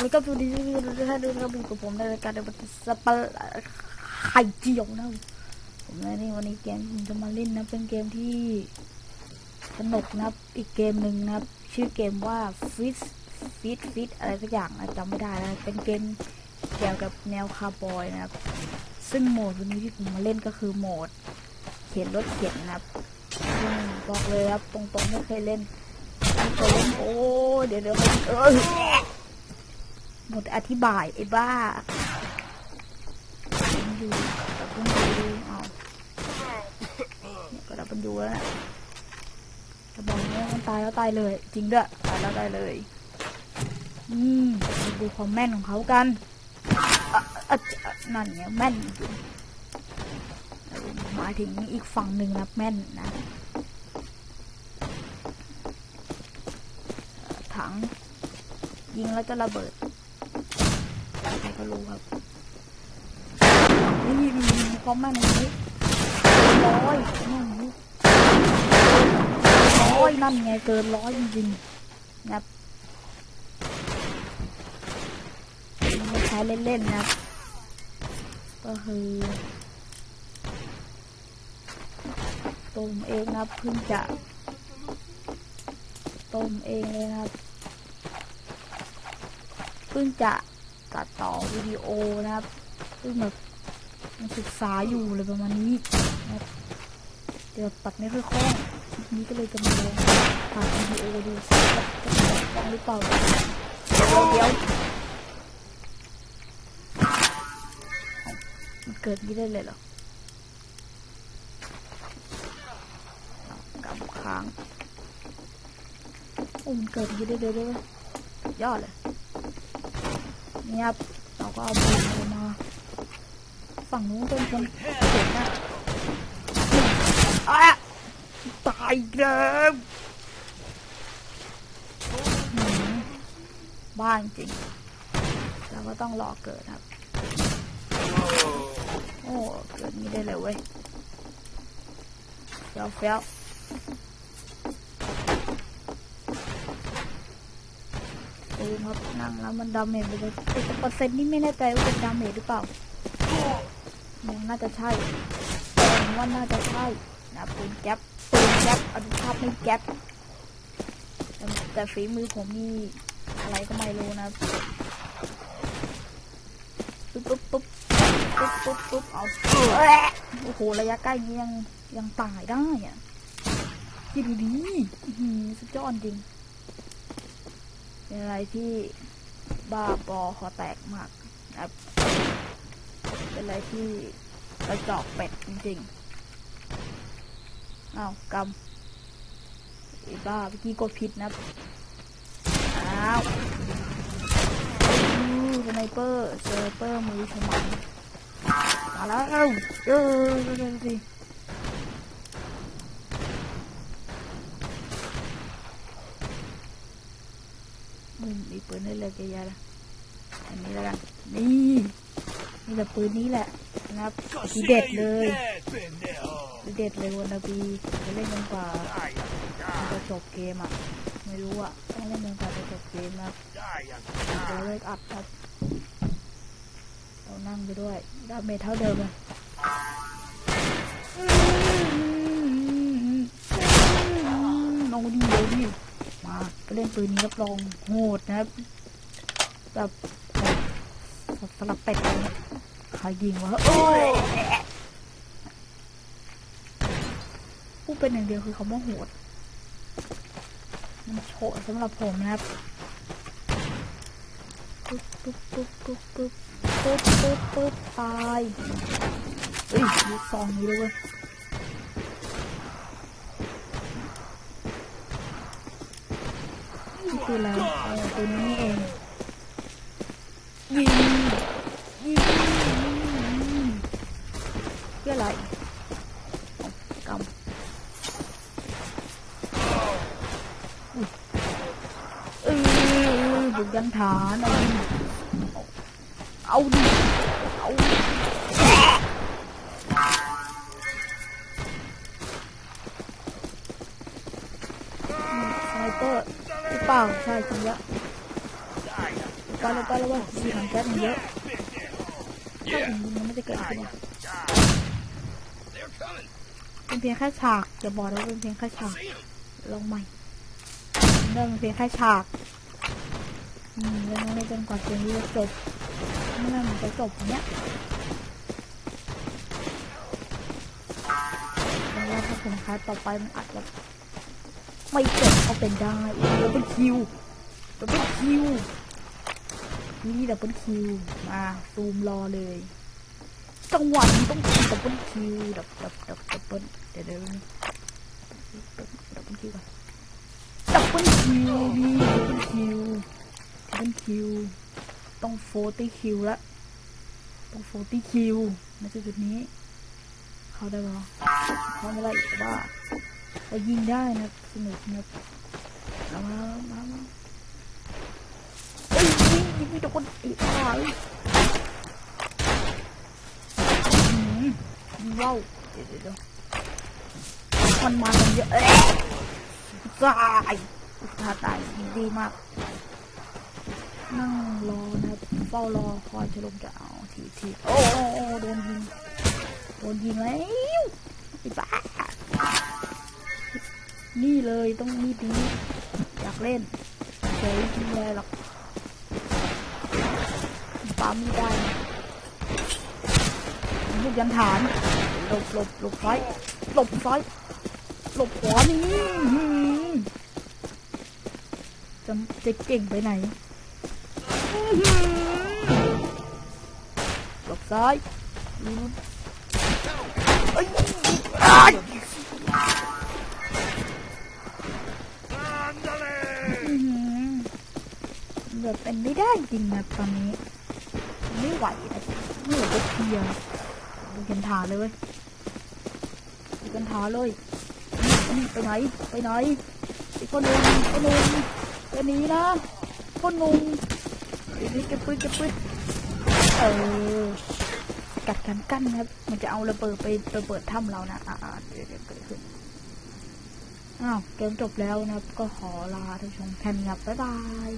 เลยก็สวัสดีทุกท่าด้วยนะครับกับผมในรายการเดบัตสปาไข่เจียวนะผมในนี่วันนี้เกมผมจะมาเล่นนะเป็นเกมที่สนุกนะครับอีกเกมหนึ่งนะครับ ชื่อเกมว่าฟิตฟิตฟิตอะไรสักอย่างนะจำไม่ได้นะเป็นเกมเกี่ยวกับแนวคาร์บอยนะครับ ซึ่งโหมดวันนี้ที่ผมมาเล่นก็คือโหมด เขียนรถเขียนนะครับซึ่งบอกเลยครับตรงๆไม่เคยเล่นไม่เคยเล่นโอ้เดี๋ยวเดี๋ยวเออ หมดอธิบาย ไอ้บ้ามันอยู่แต่เพิ่งดูเอาเนี่ยก็ดับมันดูแล้วนะจะบอกว่ามันตายแล้วตายเลย จริงด้วยตายแล้วตายเลย อืมดูความแม่นของเขากันอะอะอะนั่นไงแม่นหมายถึงอีกฝั่งหนึ่งนะแม่นนะถัง ยิงแล้วจะระเบิด ครก็รู้ครับนี่มีความแม่นตรงนี้ร้อยนั่นนี่ร้อยนั่นไงเกินร้อยจริงๆนะครับไม่ใช้เล่นๆนะก็คือตัวผมเองนะเพิ่งจะต้มเองเลยนะครับเพิ่งจะ ตัดต่อวิดีโอนะครับเพิ่งแบบมาศึกษาอยู่เลยประมาณนี้นะครับเดี๋ยวตัดไม่ค่อยคล่องนี้ก็เลยจะมาลองตัดวิดีโอดูจะตัดคล่องหรือเปล่าเดี๋ยวเดี๋ยวมันเกิดนี้ได้เลยเหรอเอากำค้างโอ้มันเกิดย่างนี้ได้เลยด้วยยอดเลย นี่ยครับเราก็เอาปืนมาฝั่งนู้นเป็นคนเห็นนะอะตายอีกแล้วหืมบ้านจริง เราก็ต้องรอเกิดครับ โอ้ เกิดนี้ได้เลยเว้ยเฟี้ยวเฟี้ยว เออครับนั่งแล้วมันดาเมจไปเลยแต่เปอร์เซ็นต์นี่ไม่แน่ใจว่าเป็นดาเมจหรือเปล่ายังน่าจะใช่แต่ว่าน่าจะใช่นะปืนแก๊ปปืนแก๊ปอนุภาพไม่แก๊ปแต่ฝีมือผมนี่อะไรก็ไม่รู้นะปุ๊บปุ๊บปุ๊บปุ๊บปุ๊บปุ๊บเอาโอ้โหระยะใกล้นี้ยังยังตายได้อะคิดดูดีอือหือสุดยอดจริง เป็นอะไรที่บ้าบอคอแตกมากครับเป็นอะไรที่กระจอกเป็ดจริงๆเอากำไอ้บ้าเมื่อกี้กดผิดนะครับอ้าวสไนเปอร์เซอร์เปอร์มือฉมังมาแล้วเอ้าเออเร็วๆสิ อื มมีปืนให้เลือกเยอะแยะเลยอันนี้แล้วกันนี่นี่แหละปืนนี้แหละนะครับทีเด็ดเลยทีเด็ดเลยวันนาบีจะเล่นจนกว่าจะจบเกมอะไม่รู้อะต้องเล่นจนกว่าจะจบเกมนะครับเดี๋ยวเลิกอัดครับเรานั่งไปด้วยดาเมจเท่าเดิมเลยเอาดีเอาดีมาไป เล่นปืนนี้รับรองโหดนะครับแบบสลับเป็ดเขายิงว่าโอ้ยพูดเป็นอย่างเดียวคือเขาโมโหด มันโฉดสำหรับผมนะครับปุ๊บปุ๊บปุ๊บปุ๊บปุ๊บปุ๊บปุ๊บตายเฮ้ยซองนี้ด้วยย Itulah gunung Gini Gini Dia lại. Cầm Ừ Được danh thọ này Âu đi. Âu. Sniper เปอร์หรือเปล่าใช่จริงละไปแลงไปแล้วว่าสีถังแก๊สมันเยอะถ้าผมยิงมันไม่จะเกิดขึ้นเป็นเพียงแค่ฉากอย่าบอกนะว่าเป็นเพียงแค่ฉากลองใหม่เรื่องมันเพียงแค่ฉากอืมเรื่องนี้จนกว่าเกมนี้จะจบเมื่อมันจะจบเนี้ยแล้วว่าถ้าผมคัดต่อไปมันอาจจะ ไม่จบก็เป็นได้แล้วเป็นคิวแล้วเป็นคิวนี่ดับเบิลคิวมาซูมรอเลยจังหวะนี้ต้องคิวดับเบิลคิวดับดับดับดับเบิลเดี๋ยวเดี๋ยวดับเบิลคิวก่อนดับเบิลคิวนี่ดับเบิลคิวดับเบิลคิวต้องโฟตี้คิวละต้องโฟตี้คิวในจุดนี้ เขาได้ปะเขาไม่ได้แต่ว่า เรายิงได้นะสนุกนะเอามามามาเอ้ยยิงยิงไม่โดนอ้ตายอืมยิงว่าวเดี๋ยวเดี๋ยวมันมากันเยอะเอ๊ะตายท่าตายยิงดีมากนั่งรอนะเฝ้ารอคอยจะลงจะเอาทีทีโอโอ้โอ้โดนยิงโดนยิงแล้วไอ้บ้า นี่เลยต้องมีดีอยากเล่นเฉยยิงเลยหรอกปั๊มไม่ได้ลูกยันฐานหลบหลบหลบซ้ายหลบซ้ายหลบขวานี่จะจะเก่งไปไหนหลบซ้ายเอ้ย ไม่ได้จริงนะตอนนี้ ไม่ไหวไม่ไหวจะเคลียร์ดูกันทาเลยว้ยดูกันทาเลยนี่ไปไหนไปไหนไอ้คนหนุ่มคนหนุ่มไปหนี้นะคนนุ่มไอ้นี่เก็บปืนเก็บปืนเออกัดกันกั้นครับ มันจะเอาระเบิดไประเบิดถ้ำเรานะอ่าเดี๋ยวเดี๋ยวเกิดขึ้นอ้าวเกมจบแล้วนะครับ ก็ขอลาท่านผู้ชมแค่นี้ครับบ๊ายบาย